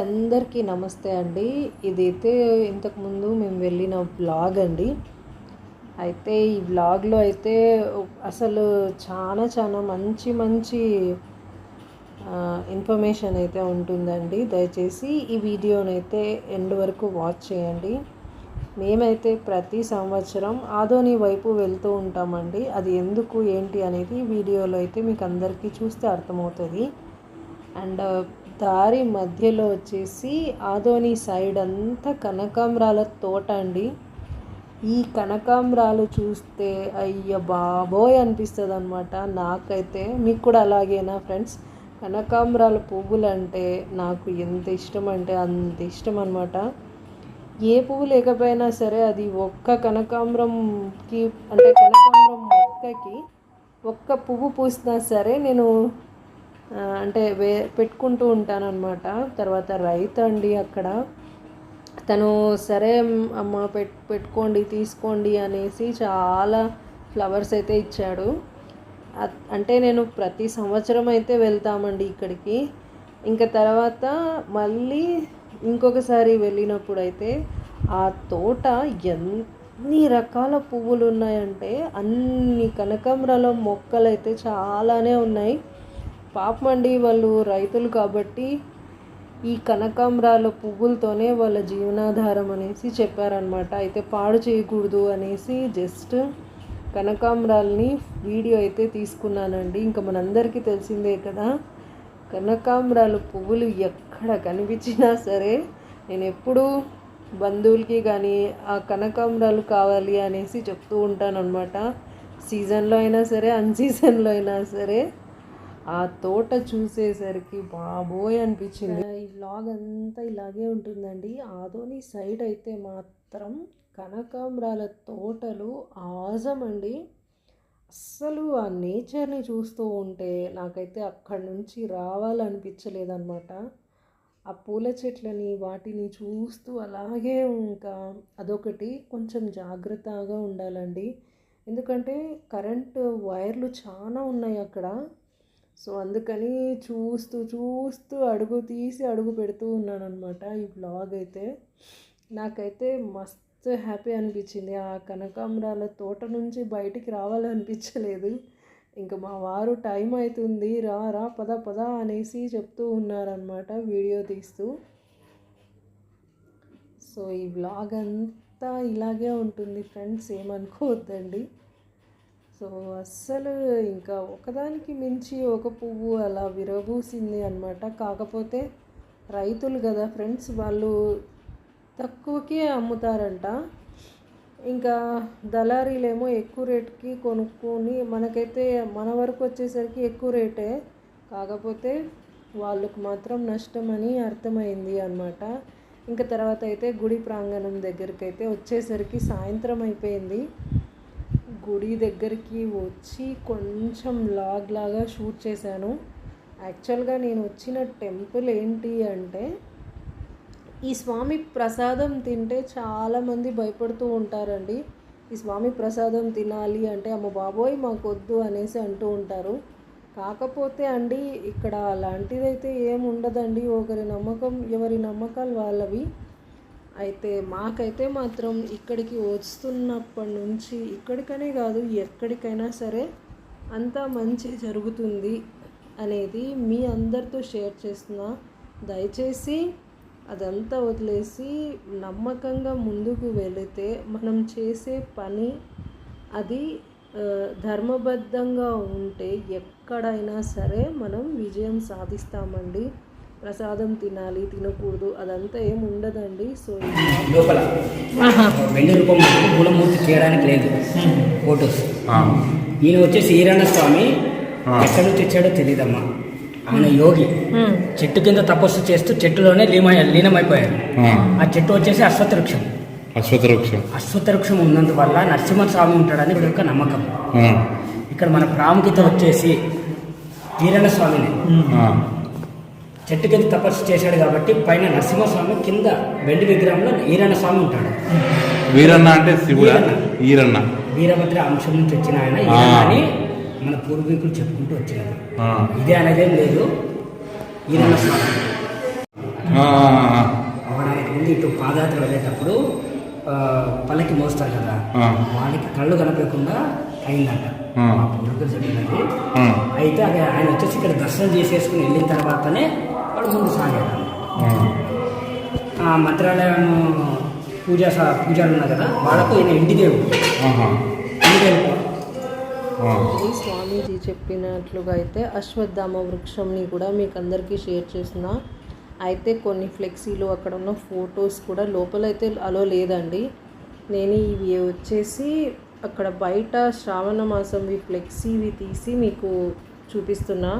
అందరికీ నమస్తే అండి. ఇదైతే ఇంతకుముందు మేము వెళ్ళిన బ్లాగ్ అండి. అయితే ఈ బ్లాగ్లో అయితే అసలు చాలా చాలా మంచి మంచి ఇన్ఫర్మేషన్ అయితే ఉంటుందండి. దయచేసి ఈ వీడియోనైతే ఎండ్ వరకు వాచ్ చేయండి. మేమైతే ప్రతి సంవత్సరం ఆదోని వైపు వెళ్తూ ఉంటామండి. అది ఎందుకు ఏంటి అనేది ఈ వీడియోలో అయితే మీకు అందరికీ చూస్తే అర్థమవుతుంది. అండ్ దారి మధ్యలో వచ్చేసి ఆదోని సైడ్ అంతా కనకాంబరాల తోట అండి. ఈ కనకాంబరాలు చూస్తే అయ్య బాబోయ్ అనిపిస్తుంది అనమాట నాకైతే. మీకు కూడా అలాగేనా ఫ్రెండ్స్? కనకాంబరాల పువ్వులు అంటే నాకు ఎంత ఇష్టం అంటే అంత ఇష్టం అనమాట ఏ పువ్వు లేకపోయినా సరే అది ఒక్క కనకాంబరంకి అంటే కనకాంబరం మొక్కకి ఒక్క పువ్వు పూసినా సరే నేను అంటే వే పెట్టుకుంటూ ఉంటాను అనమాట తర్వాత రైతు అండి అక్కడ. తను సరే అమ్మ పెట్ పెట్టుకోండి తీసుకోండి అనేసి చాలా ఫ్లవర్స్ అయితే ఇచ్చాడు. అంటే నేను ప్రతి సంవత్సరం అయితే వెళ్తామండి ఇక్కడికి. ఇంకా తర్వాత మళ్ళీ ఇంకొకసారి వెళ్ళినప్పుడు అయితే ఆ తోట ఎన్ని రకాల పువ్వులు ఉన్నాయంటే అన్ని కనకాంబరాల మొక్కలు అయితే చాలానే ఉన్నాయి. పాపమండి వాళ్ళు రైతులు కాబట్టి ఈ కనకాంబరాల పువ్వులతోనే వాళ్ళ జీవనాధారం అనేసి చెప్పారనమాట అయితే పాడు చేయకూడదు అనేసి జస్ట్ కనకాంబరాలని వీడియో అయితే తీసుకున్నానండి. ఇంకా మనందరికీ తెలిసిందే కదా కనకాంబరాలు పువ్వులు ఎక్కడ కనిపించినా సరే నేను ఎప్పుడూ బంధువులకి కానీ ఆ కనకాంబరాలు కావాలి అనేసి చెప్తూ ఉంటాను అనమాట సీజన్లో అయినా సరే అన్ సీజన్లో అయినా సరే ఆ తోట చూసేసరికి బాబోయ్ అనిపించింది. ఈ వ్లాగ్ అంతా ఇలాగే ఉంటుందండి. ఆదోని సైడ్ అయితే మాత్రం కనకాంబరాల తోటలు ఆజం అండి అస్సలు ఆ నేచర్ని చూస్తూ ఉంటే నాకైతే అక్కడి నుంచి రావాలనిపించలేదన్నమాట. ఆ పూల చెట్లని వాటిని చూస్తూ అలాగే ఇంకా అదొకటి కొంచెం జాగ్రత్తగా ఉండాలండి. ఎందుకంటే కరెంటు వైర్లు చాలా ఉన్నాయి అక్కడ. సో అందుకని చూస్తూ చూస్తూ అడుగు తీసి అడుగు పెడుతూ ఉన్నాను అనమాట ఈ బ్లాగ్ అయితే. నాకైతే మస్తు హ్యాపీ అనిపించింది. ఆ కనకాంబరాల తోట నుంచి బయటికి రావాలనిపించలేదు. ఇంకా మా వారు టైం అవుతుంది రా రా పద పద అనేసి చెప్తూ ఉన్నారనమాట వీడియో తీస్తూ. సో ఈ బ్లాగ్ అంతా ఇలాగే ఉంటుంది. ఫ్రెండ్స్ ఏమనుకోవద్దండి. సో అస్సలు ఇంకా ఒకదానికి మించి ఒక పువ్వు అలా విరబూసింది అనమాట కాకపోతే రైతులు కదా ఫ్రెండ్స్ వాళ్ళు తక్కువకే అమ్ముతారంట. ఇంకా దళారీలేమో ఎక్కువ రేట్కి కొనుక్కొని మనకైతే మన వరకు వచ్చేసరికి ఎక్కువ రేటే. కాకపోతే వాళ్ళకు మాత్రం నష్టమని అర్థమైంది అనమాట ఇంకా తర్వాత అయితే గుడి ప్రాంగణం దగ్గరికి అయితే వచ్చేసరికి సాయంత్రం అయిపోయింది. గుడి దగ్గరికి వచ్చి కొంచెం లాగ్ లాగా షూట్ చేశాను. యాక్చువల్గా నేను వచ్చిన టెంపుల్ ఏంటి అంటే ఈ స్వామి ప్రసాదం తింటే చాలామంది భయపడుతూ ఉంటారండి. ఈ స్వామి ప్రసాదం తినాలి అంటే అమ్మ బాబోయ్ మాకు వద్దు అనేసి అంటూ ఉంటారు. కాకపోతే అండి ఇక్కడ అలాంటిదైతే ఏం ఉండదండి ఒకరి నమ్మకం ఎవరి నమ్మకాలు వాళ్ళవి. అయితే మాకైతే మాత్రం ఇక్కడికి వస్తున్నప్పటి నుంచి ఇక్కడికనే కాదు ఎక్కడికైనా సరే అంతా మంచి జరుగుతుంది అనేది మీ అందరితో షేర్ చేస్తున్నా. దయచేసి అదంతా వదిలేసి నమ్మకంగా ముందుకు వెళితే మనం చేసే పని అది ధర్మబద్ధంగా ఉంటే ఎక్కడైనా సరే మనం విజయం సాధిస్తామండి. ప్రసాదం తినాలి తినకూడదు అదంతా ఏం ఉండదండి. సో లోపల వెండి రూపంలో మూలమూర్తి చేయడానికి లేదు. ఫోటోస్. ఈయన వచ్చేసి ఈరన్న స్వామి. ఎక్కడి నుంచి వచ్చాడో తెలియదమ్మా ఆయన యోగి. చెట్టు కింద తపస్సు చేస్తూ చెట్టులోనే లీమ లీనమైపోయారు. ఆ. చెట్టు వచ్చేసి అశ్వత్థ వృక్షం అశ్వత్థ వృక్షం అశ్వత్థ వృక్షం ఉన్నందువల్ల నరసింహ స్వామి ఉంటాడని యొక్క నమ్మకం. ఇక్కడ మన ప్రాముఖ్యత వచ్చేసి ఈరన్న స్వామిని. ఆ, చెట్టు కింద తపస్సు చేశాడు కాబట్టి పైన నరసింహస్వామి కింద వెండి విగ్రహంలో ఈరన్న స్వామి ఉంటాడు. వీరన్న అంటే శివుడా? ఈరన్న. వీరభద్ర అంశం నుంచి వచ్చిన ఆయన. అని మన పూర్వీకులు చెప్పుకుంటూ వచ్చినారు ఇదే అనేదేం లేదు. ఈరన్న స్వామి. ఇటు పాదయాత్ర వెళ్ళేటప్పుడు ఆ, పల్లకి మోస్తారు కదా. వాళ్ళకి కళ్ళు కనపడకుండా అయిందంట. ఆ. మా పూర్వీకులు చెప్పినది. ఆ, అయితే ఆయన వచ్చేసి ఇక్కడ దర్శనం చేసేసుకుని వెళ్ళిన తర్వాతనే వాడు ముందు ఆ. ఆ మంత్రాలయం పూజ స- పూజలు ఉన్నాయి కదా వాళ్ళకు ఈయన ఇంటి దేవుడు. ఈ స్వామీజీ చెప్పినట్లుగా అయితే అశ్వత్థామ వృక్షంని కూడా మీకు అందరికీ షేర్ చేసిన అయితే కొన్ని ఫ్లెక్సీలు అక్కడ ఉన్న ఫొటోస్ కూడా లోపలైతే అలో లేదండి. నేను ఇవి వచ్చేసి అక్కడ బయట శ్రావణ మాసంవి ఫ్లెక్సీవి తీసి మీకు చూపిస్తున్నా.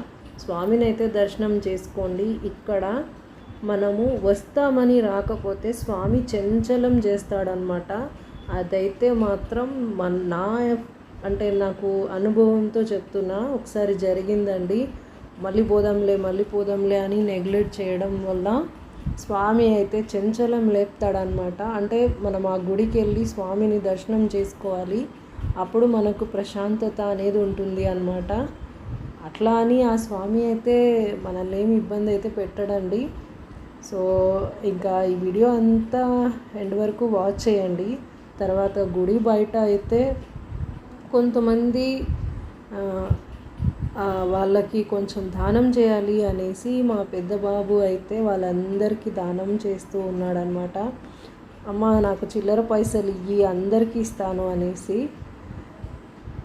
స్వామిని అయితే దర్శనం చేసుకోండి. ఇక్కడ మనము వస్తామని రాకపోతే స్వామి చంచలం చేస్తాడనమాట అదైతే మాత్రం మన నా అంటే నాకు అనుభవంతో చెప్తున్నా ఒకసారి జరిగిందండి. మళ్ళీ పోదాంలే మళ్ళీ పోదాంలే అని నెగ్లెక్ట్ చేయడం వల్ల స్వామి అయితే చంచలం లేపుతాడనమాట అంటే మనం ఆ గుడికి వెళ్ళి స్వామిని దర్శనం చేసుకోవాలి. అప్పుడు మనకు ప్రశాంతత అనేది ఉంటుంది అన్నమాట. అట్లా అని ఆ స్వామి అయితే మనల్ని ఏమి ఇబ్బంది అయితే పెట్టడండి. సో ఇంకా ఈ వీడియో అంతా ఎండ్ వరకు వాచ్ చేయండి. తర్వాత గుడి బయట అయితే కొంతమంది వాళ్ళకి కొంచెం దానం చేయాలి అనేసి మా పెద్ద బాబు అయితే వాళ్ళందరికీ దానం చేస్తూ ఉన్నాడనమాట అమ్మ నాకు చిల్లర పైసలు ఇవి అందరికీ ఇస్తాను అనేసి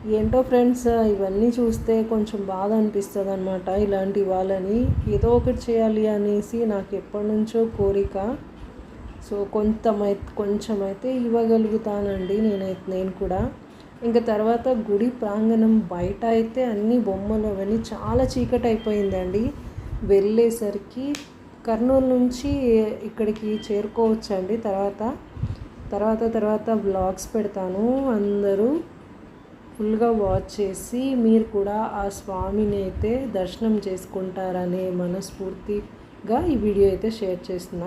ఏంటో ఫ్రెండ్స్ ఇవన్నీ చూస్తే కొంచెం బాధ అనిపిస్తుంది అనమాట ఇలాంటి వాళ్ళని ఏదో ఒకటి చేయాలి అనేసి నాకు ఎప్పటి నుంచో కోరిక. సో కొంతమై కొంచెం అయితే ఇవ్వగలుగుతానండి నేనైతే నేను కూడా. ఇంకా తర్వాత గుడి ప్రాంగణం బయట అయితే అన్ని బొమ్మలు అవన్నీ చాలా చీకటి అయిపోయిందండి. వెళ్ళేసరికి కర్నూలు నుంచి ఇక్కడికి చేరుకోవచ్చండి. తర్వాత తర్వాత తర్వాత బ్లాగ్స్ పెడతాను అందరూ. ఫుల్గా వాచ్ చేసి మీరు కూడా ఆ స్వామిని అయితే దర్శనం చేసుకుంటారనే మనస్ఫూర్తిగా ఈ వీడియో అయితే షేర్ చేస్తున్నా.